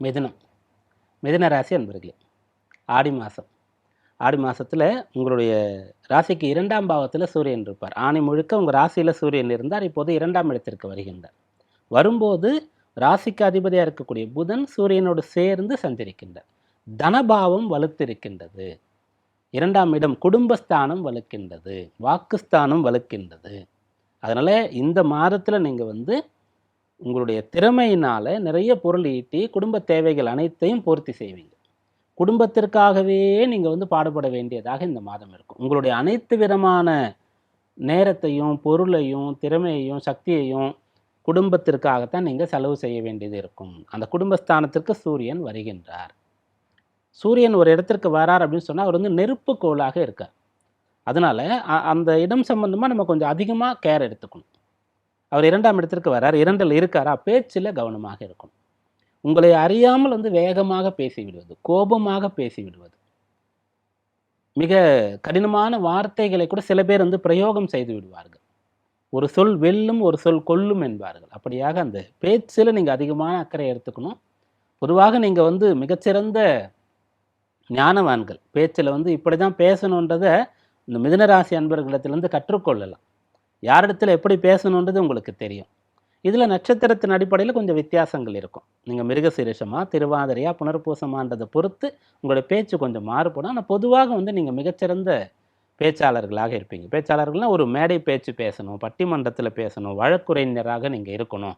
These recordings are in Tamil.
மிதுனம். மிதுன ராசி அன்பர்களே ஆடி மாதம் ஆடி மாதத்தில் உங்களுடைய ராசிக்கு இரண்டாம் பாவத்தில் சூரியன் இருப்பார். ஆணி முழுக்க உங்கள் ராசியில் சூரியன் இருந்தார். இப்போது இரண்டாம் இடத்திற்கு வருகின்றார். வரும்போது ராசிக்கு அதிபதியாக இருக்கக்கூடிய புதன் சூரியனோடு சேர்ந்து சஞ்சரிக்கின்றார். தனபாவம் வலுத்திருக்கின்றது. இரண்டாம் இடம் குடும்பஸ்தானம் வலுக்கின்றது. வாக்குஸ்தானம் வலுக்கின்றது. அதனால் இந்த மாதத்தில் நீங்கள் வந்து உங்களுடைய திறமையினால் நிறைய பொருள் ஈட்டி குடும்ப தேவைகள் அனைத்தையும் பூர்த்தி செய்வீங்க. குடும்பத்திற்காகவே நீங்கள் வந்து பாடுபட வேண்டியதாக இந்த மாதம் இருக்கும். உங்களுடைய அனைத்து விதமான நேரத்தையும் பொருளையும் திறமையையும் சக்தியையும் குடும்பத்திற்காகத்தான் நீங்கள் செலவு செய்ய வேண்டியது இருக்கும். அந்த குடும்பஸ்தானத்திற்கு சூரியன் வருகின்றார். சூரியன் ஒரு இடத்திற்கு வரார் அப்படின்னு சொன்னால் அவர் வந்து நெருப்பு கோளாக இருக்கார். அதனால அந்த இடம் சம்பந்தமாக நம்ம கொஞ்சம் அதிகமாக கேர் எடுத்துக்கணும். அவர் இரண்டாம் இடத்திற்கு வரார் இரண்டில் இருக்காரா? பேச்சில் கவனமாக இருக்கும் உங்களை அறியாமல் வந்து வேகமாக பேசிவிடுவது கோபமாக பேசிவிடுவது. மிக கடினமான வார்த்தைகளை கூட சில பேர் வந்து பிரயோகம் செய்து விடுவார்கள். ஒரு சொல் வெல்லும் ஒரு சொல் கொல்லும் என்பார்கள். அப்படியாக அந்த பேச்சில் நீங்கள் அதிகமான அக்கறை எடுத்துக்கணும். பொதுவாக நீங்கள் வந்து மிகச்சிறந்த ஞானவான்கள். பேச்சில் வந்து இப்படி தான் பேசணுன்றதை இந்த மிதுனராசி அன்பர்களிடத்திலிருந்து கற்றுக்கொள்ளலாம். யாரிடத்துல எப்படி பேசணுன்றது உங்களுக்கு தெரியும். இதில் நட்சத்திரத்தின் அடிப்படையில் கொஞ்சம் வித்தியாசங்கள் இருக்கும். நீங்கள் மிருகசீரிஷமாக திருவாதிரையா புனர்பூசமான்றதை பொறுத்து உங்களோட பேச்சு கொஞ்சம் மாறுபடும். ஆனால் பொதுவாக வந்து நீங்கள் மிகச்சிறந்த பேச்சாளர்களாக இருப்பீங்க. பேச்சாளர்கள்னால் ஒரு மேடை பேச்சு பேசணும் பட்டிமன்றத்தில் பேசணும் வழக்குரைஞராக நீங்கள் இருக்கணும்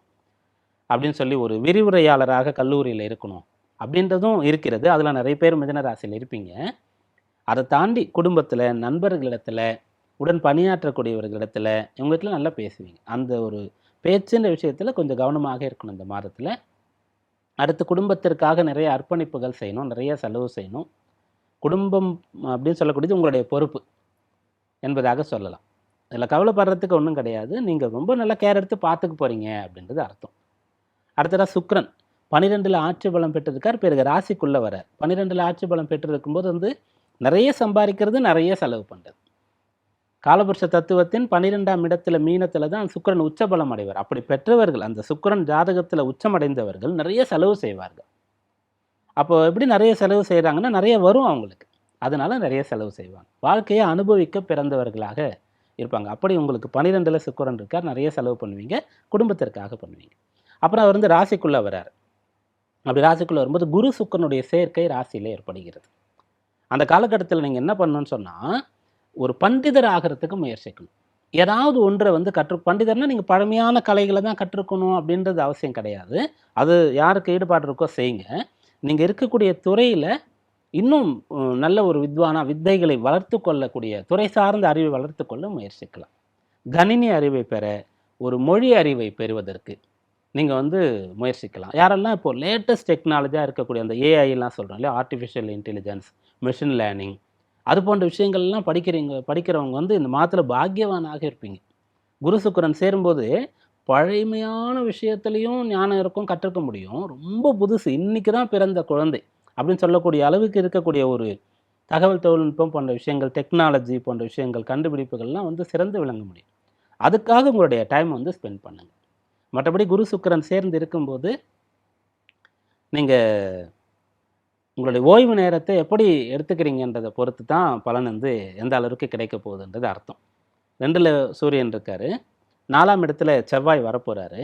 அப்படின்னு சொல்லி ஒரு விரிவுரையாளராக கல்லூரியில் இருக்கணும் அப்படின்றதும் இருக்கிறது. அதில் நிறைய பேர் மிதனராசியில் இருப்பீங்க. அதை தாண்டி குடும்பத்தில் நண்பர்களிடத்தில் உடன் பணியாற்றக்கூடியவர்களிடத்துல இவங்ககிட்ட நல்லா பேசுவீங்க. அந்த ஒரு பேச்சுன்ற விஷயத்தில் கொஞ்சம் கவனமாக இருக்கணும் இந்த மாதத்தில். அடுத்து குடும்பத்திற்காக நிறைய அர்ப்பணிப்புகள் செய்யணும் நிறைய செலவு செய்யணும். குடும்பம் அப்படின்னு சொல்லக்கூடியது உங்களுடைய பொறுப்பு என்பதாக சொல்லலாம். இதில் கவலைப்படுறதுக்கு ஒன்றும் கிடையாது. நீங்கள் ரொம்ப நல்லா கேர் எடுத்து பார்த்துக்க போகிறீங்க அப்படின்றது அர்த்தம். அடுத்ததாக சுக்ரன் பன்னிரெண்டில் ஆட்சி பலம் பெற்றிருக்கார். பிறகு ராசிக்குள்ளே வர பன்னிரெண்டில் ஆட்சி பலம் பெற்றிருக்கும்போது வந்து நிறைய சம்பாதிக்கிறது நிறைய செலவு பண்ணுறது காலபுருஷ தத்துவத்தின் பன்னிரெண்டாம் இடத்துல மீனத்தில் தான் சுக்கிரன் உச்சபலம் அடைவார். அப்படி பெற்றவர்கள் அந்த சுக்கரன் ஜாதகத்தில் உச்சமடைந்தவர்கள் நிறைய செலவு செய்வார்கள். அப்போ எப்படி நிறைய செலவு செய்கிறாங்கன்னா நிறைய வரும் அவங்களுக்கு. அதனால நிறைய செலவு செய்வாங்க. வாழ்க்கையை அனுபவிக்க பிறந்தவர்களாக இருப்பாங்க. அப்படி உங்களுக்கு பன்னிரெண்டில் சுக்கிரன் இருக்கார் நிறைய செலவு பண்ணுவீங்க குடும்பத்திற்காக பண்ணுவீங்க. அப்புறம் அவர் வந்து ராசிக்குள்ளே வரார். அப்படி ராசிக்குள்ளே வரும்போது குரு சுக்கரனுடைய சேர்க்கை ராசியில் ஏற்படுகிறது. அந்த காலகட்டத்தில் நீங்கள் என்ன பண்ணணும்னு சொன்னால் ஒரு பண்டிதர் ஆகிறதுக்கு முயற்சிக்கணும். ஏதாவது ஒன்றை வந்து கற்று பண்டிதர்னால் நீங்கள் பழமையான கலைகளை தான் கற்றுக்கணும் அப்படின்றது அவசியம் கிடையாது. அது யாருக்கு ஈடுபாடு இருக்கோ செய்யுங்க. நீங்கள் இருக்கக்கூடிய துறையில் இன்னும் நல்ல ஒரு வித்வானா வித்தைகளை வளர்த்து கொள்ளக்கூடிய துறை சார்ந்த அறிவை வளர்த்து கொள்ள முயற்சிக்கலாம். கணினி அறிவை பெற ஒரு மொழி அறிவை பெறுவதற்கு நீங்கள் வந்து முயற்சிக்கலாம். யாரெல்லாம் இப்போ லேட்டஸ்ட் டெக்னாலஜியாக இருக்கக்கூடிய அந்த ஏஐலாம் சொல்கிறோம் இல்லையா? ஆர்டிஃபிஷியல் இன்டெலிஜென்ஸ் மிஷின் லேர்னிங் அது போன்ற விஷயங்கள்லாம் படிக்கிறீங்க படிக்கிறவங்க வந்து இந்த மாதத்தில் பாக்கியவானாக இருப்பீங்க. குரு சுக்கிரன் சேரும்போது பழமையான விஷயத்துலையும் ஞானம் இருக்கும் கற்றுக்க முடியும். ரொம்ப புதுசு. இன்றைக்கி தான் பிறந்த குழந்தை அப்படின்னு சொல்லக்கூடிய அளவுக்கு இருக்கக்கூடிய ஒரு தகவல் தொழில்நுட்பம் போன்ற விஷயங்கள் டெக்னாலஜி போன்ற விஷயங்கள் கண்டுபிடிப்புகள்லாம் வந்து சிறந்து விளங்க முடியும். அதுக்காக உங்களுடைய டைம் வந்து ஸ்பெண்ட் பண்ணுங்க. மற்றபடி குரு சுக்கிரன் சேர்ந்து இருக்கும்போது நீங்கள் உங்களுடைய ஓய்வு நேரத்தை எப்படி எடுத்துக்கிறீங்கன்றதை பொறுத்து தான் பலன் வந்து எந்த அளவுக்கு கிடைக்க போகுதுன்றது அர்த்தம். ரெண்டில் சூரியன் இருக்கார் நாலாம் இடத்துல செவ்வாய் வரப்போகிறாரு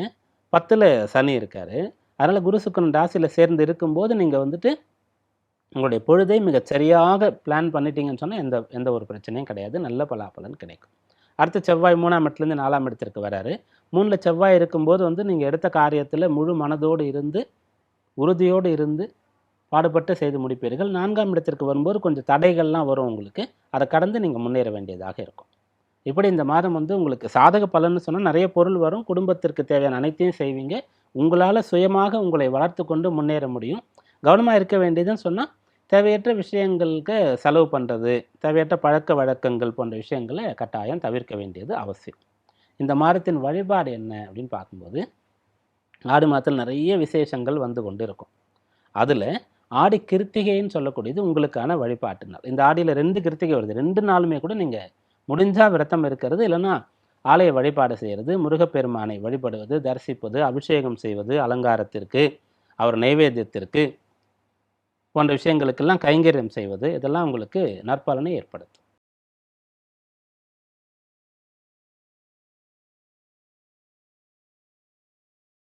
பத்தில் சனி இருக்கார். அதனால் குரு சுக்கரன் ராசியில் சேர்ந்து இருக்கும்போது நீங்கள் வந்துட்டு உங்களுடைய பொழுதை மிகச் சரியாக பிளான் பண்ணிட்டீங்கன்னு சொன்னால் எந்த எந்த ஒரு பிரச்சனையும் கிடையாது. நல்ல பலாபலன் கிடைக்கும். அடுத்து செவ்வாய் மூணாம் இடத்துலேருந்து நாலாம் இடத்திற்கு வராரு. மூணில் செவ்வாய் இருக்கும்போது வந்து நீங்கள் எடுத்த காரியத்தில் முழு மனதோடு இருந்து உறுதியோடு இருந்து பாடுபட்டு செய்து முடிப்பீர்கள். நான்காம் இடத்திற்கு வரும்போது கொஞ்சம் தடைகள்லாம் வரும் உங்களுக்கு. அதை கடந்து நீங்கள் முன்னேற வேண்டியதாக இருக்கும். இப்படி இந்த மாதம் வந்து உங்களுக்கு சாதக பலன்னு சொன்னால் நிறைய பொருள் வரும். குடும்பத்திற்கு தேவையான அனைத்தையும் செய்வீங்க. உங்களால் சுயமாக உங்களை வளர்த்து கொண்டு முன்னேற முடியும். கவனமாக இருக்க வேண்டியதுன்னு சொன்னால் தேவையற்ற விஷயங்களுக்கு செலவு பண்ணுறது தேவையற்ற பழக்க வழக்கங்கள் போன்ற விஷயங்களை கட்டாயம் தவிர்க்க வேண்டியது அவசியம். இந்த மாதத்தின் வழிபாடு என்ன அப்படின்னு பார்க்கும்போது ஆடு மாதத்தில் நிறைய விசேஷங்கள் வந்து கொண்டு இருக்கும் அதில் ஆடி கிருத்திகைன்னு சொல்லக்கூடியது உங்களுக்கான வழிபாட்டு நாள். இந்த ஆடியில் ரெண்டு கிருத்திகை வருது. ரெண்டு நாளுமே கூட நீங்கள் முடிஞ்சால் விரதம் இருக்கிறது இல்லைன்னா ஆலய வழிபாடு செய்கிறது முருகப்பெருமானை வழிபடுவது தரிசிப்பது அபிஷேகம் செய்வது அலங்காரத்திற்கு அவர் நைவேத்தியத்திற்கு போன்ற விஷயங்களுக்கெல்லாம் கைங்கரியம் செய்வது இதெல்லாம் உங்களுக்கு நற்பலனை ஏற்படுத்தும்.